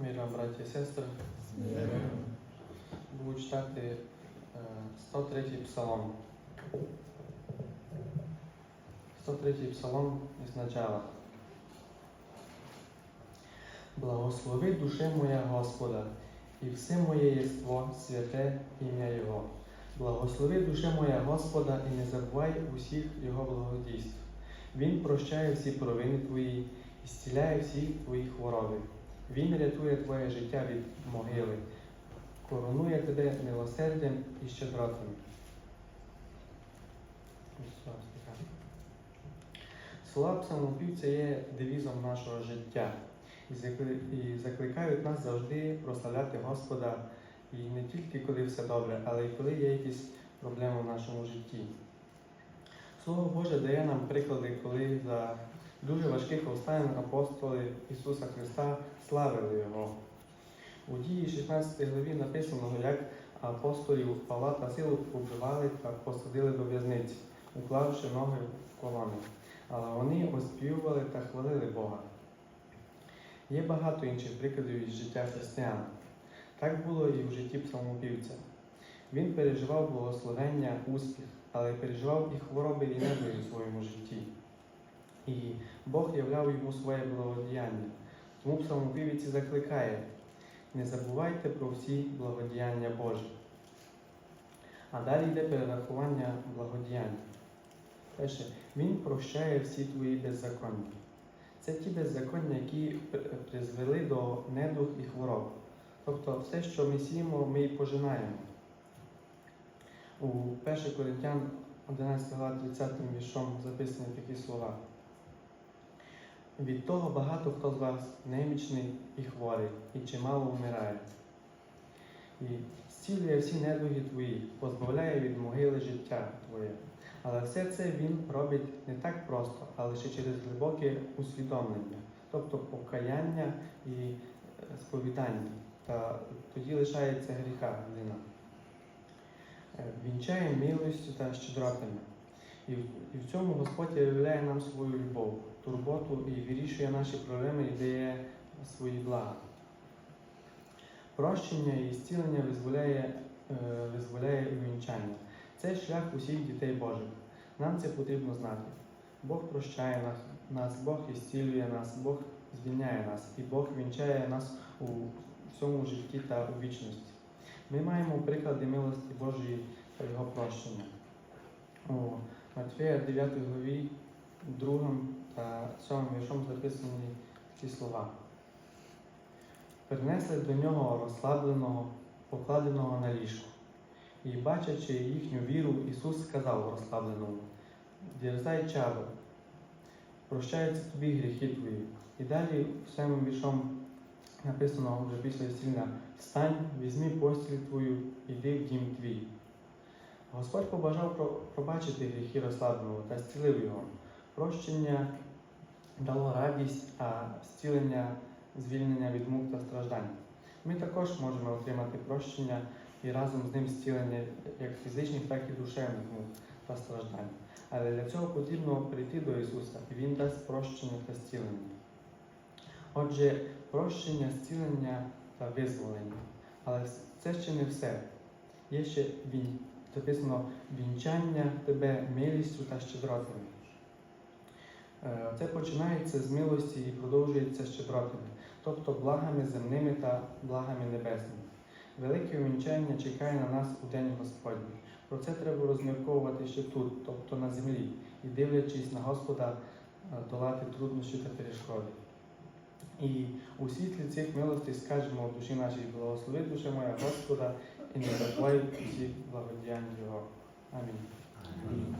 Мир вам, браті і сестри. Буду читати е, 103 псалом. 103 псалом із начала. Благослови душе моя Господа, і все моє єство, святе ім'я Його. Благослови душе моя Господа, і не забувай усіх Його благодійств. Він прощає всі провини твої і зціляє всі твої хвороби. Він рятує твоє життя від могили, коронує тебе милосердям і щедротами. Слова псалмопівця є девізом нашого життя і закликають нас завжди прославляти Господа і не тільки коли все добре, але й коли є якісь проблеми в нашому житті. Слово Боже дає нам приклади, коли за дуже важких обставин апостоли Ісуса Христа славили Його. У дії 16 главі написано, як апостолів Павла та Силу побивали та посадили до в'язниці, уклавши ноги в колони. Але вони оспівували та хвалили Бога. Є багато інших прикладів із життя християн. Так було і в житті псалмопівця. Він переживав благословення, успіх, але переживав і хвороби і недолі у своєму житті. І Бог являв йому своє благодіяння. Тому псалмопівець і закликає: не забувайте про всі благодіяння Божі. А далі йде перерахування благодіянь. Перше, Він прощає всі твої беззаконня. Це ті беззаконня, які призвели до недух і хвороб. Тобто все, що ми сіємо, ми і пожинаємо. У 1 Коринтян 11 глава 30 віршом записані такі слова. Від того багато хто з вас немічний і хворий, і чимало вмирає. І зцілює всі недуги твої, позбавляє від могили життя твоє. Але все це він робить не так просто, а лише через глибоке усвідомлення, тобто покаяння і е, сповідання. Та тоді лишається гріха людина. Е, Вінчає милостю та щедротами. І в, і в цьому Господь являє нам свою любов, турботу і вирішує наші проблеми і дає свої блага. Прощення і зцілення визволяє, е, визволяє увінчання. Це шлях усіх дітей Божих. Нам це потрібно знати. Бог прощає нас, нас, Бог ісцілює нас, Бог звільняє нас, і Бог вінчає нас у всьому житті та у вічності. Ми маємо приклади милості Божої та Його прощення. Матфея 9 главі 2 та 7 віршом записані ці слова. Принесли до нього розслабленого, покладеного на ліжко. І, бачачи їхню віру, Ісус сказав розслабленому: Дерзай чадо, прощаються тобі гріхи твої. І далі самим віршом написано вже після зцілення Встань, візьми постіль твою, іди в дім твій. Господь побажав пробачити гріхи розслабленого та зцілив його. Прощення дало радість, а зцілення звільнення від мук та страждань. Ми також можемо отримати прощення і разом з ним зцілення як фізичних, так і душевних мук та страждань. Але для цього потрібно прийти до Ісуса, і Він дасть прощення та зцілення. Отже, прощення, зцілення та визволення. Але це ще не все. Є ще він, записано вінчання тебе милістю та щедротами. Е, Це починається з милості і продовжується щедротами, тобто благами земними та благами небесними. Велике увінчання чекає на нас у День Господній. Про це треба розмірковувати ще тут, тобто на землі, і дивлячись на Господа, е, долати труднощі та перешкоди. І у світлі цих милостей скажемо в душі нашій благослови душа моя Господа і не забувай всіх благодіянь Його. Амінь.